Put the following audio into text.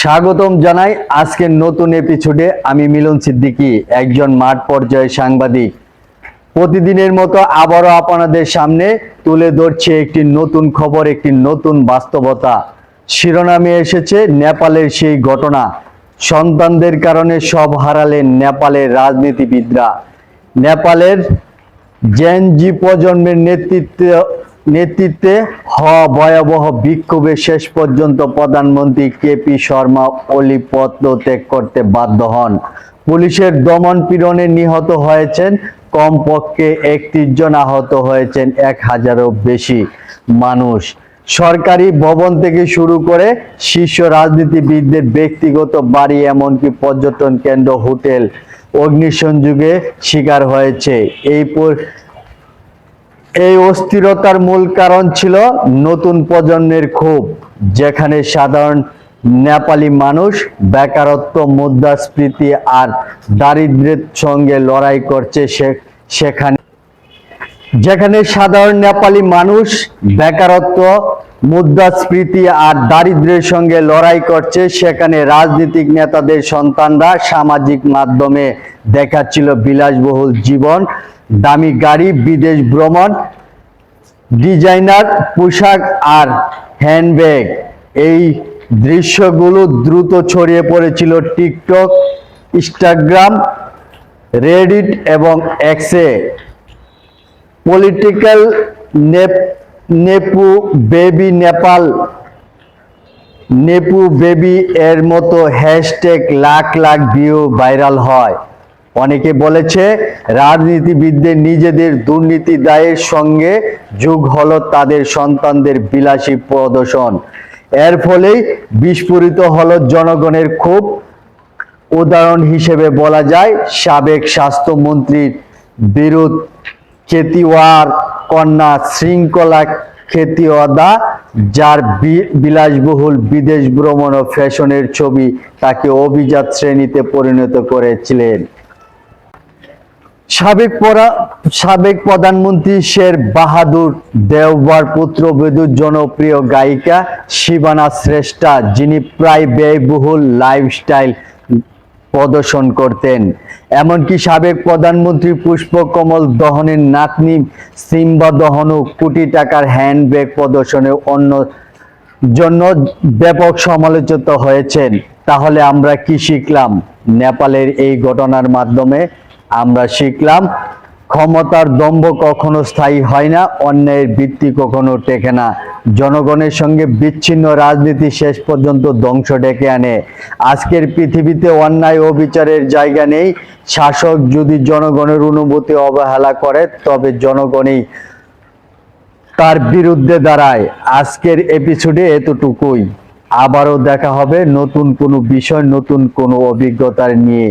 স্বাগতম জানাই আজকের নতুন এপিসোডে আমি মিলন সিদ্দিকী, একজন মাঠ পর্যায়ে সাংবাদিক। প্রতিদিনের মতো আবারও আপনাদের সামনে তুলে ধরছে একটি নতুন খবর, একটি নতুন বাস্তবতা। শিরোনামে এসেছে নেপালের সেই ঘটনা। সন্তানদের কারণে সব হারালেন নেপালের রাজনীতিবিদরা। নেপালের জেনজি প্রজন্মের নেতৃত্বে নেতৃত্বে ভয়াবহ বিক্ষোভে শেষ পর্যন্ত প্রধানমন্ত্রী কেপি শর্মা ওলি পদত্যাগ করতে বাধ্য হন। পুলিশের দমন পীড়নে নিহত হয়েছেন, কমপক্ষে একত্রিশ জন আহত হয়েছেন, এক হাজারও বেশি মানুষ। সরকারি ভবন থেকে শুরু করে শীর্ষ রাজনীতিবিদদের ব্যক্তিগত বাড়ি এমনকি পর্যটন কেন্দ্র, হোটেল অগ্নিসংযোগে শিকার হয়েছে। এই এই অস্থিরতার মূল কারণ ছিল নতুন প্রজন্মের ক্ষোভ, যেখানে সাধারণ নেপালি মানুষ বেকারত্ব, মুদ্রাস্ফীতি আর দারিদ্রের সঙ্গে লড়াই করছে সেখানে। যেখানে সাধারণ নেপালি মানুষ বেকারত্ব মুদ্রাস্ফীতি আর দারিদ্র্যের সঙ্গে লড়াই করছে সেখানে রাজনৈতিক নেতাদের সন্তানরা সামাজিক মাধ্যমে দেখাচ্ছিল বিলাসবহুল জীবন, দামি গাড়ি, বিদেশ ভ্রমণ, ডিজাইনার, পোশাক আর হ্যান্ডব্যাগ। এই দৃশ্যগুলো দ্রুত ছড়িয়ে পড়েছিল টিকটক, ইনস্টাগ্রাম, রেডিট এবং এক্সে। Political nepo baby Nepal. Nepo baby এর মতো hashtag lakh lakh view viral হয়। অনেকে বলেছে, রাজনীতিবিদদের নিজেদের দুর্নীতি দায়ের সঙ্গে যুগ হলো তাদের সন্তানদের বিলাসী প্রদর্শন। এর ফলেই বিস্ফোরিত হলো জনগণের খুব। উদাহরণ হিসেবে বলা যায়, সাবেক স্বাস্থ্যমন্ত্রীর বিরুদ্ধ খেতিওয়ার, কন্যা শৃঙ্খলা খেতিওয়াদা, যার বিলাসবহুল বিদেশ ভ্রমণ ও ফ্যাশনের ছবি তাকে অভিজাত শ্রেণীতে পরিণত করেছিলেন। সাবেক সাবেক প্রধানমন্ত্রী শের বাহাদুর দেওবার পুত্রবধূ জনপ্রিয় গায়িকা শিবানা শ্রেষ্ঠা, যিনি প্রায় ব্যয়বহুল লাইফস্টাইল প্রদর্শন করতেন। এমনকি সাবেক প্রধানমন্ত্রী পুষ্পকমল দহনের নাতনি সিম্বা দহনও কোটি টাকার হ্যান্ডব্যাগ প্রদর্শনে অন্য জন্য ব্যাপক সমালোচিত হয়েছেন। তাহলে আমরা কি শিখলাম? নেপালের এই ঘটনার মাধ্যমে আমরা শিখলাম ক্ষমতার দম্ভ কখনো স্থায়ী হয় না, অন্যায়ের ভিত্তি কখনো টেকে না। জনগণের সঙ্গে বিচ্ছিন্ন রাজনীতি শেষ পর্যন্ত ধ্বংস ডেকে আনে। আজকের পৃথিবীতে অন্যায় ও বিচারের জায়গা নেই। শাসক যদি জনগণের অনুভূতি অবহেলা করে, তবে জনগণই তার বিরুদ্ধে দাঁড়ায়। আজকের এপিসোডে এতটুকুই। আবারও দেখা হবে নতুন কোনো বিষয়, নতুন কোনো অভিজ্ঞতার নিয়ে।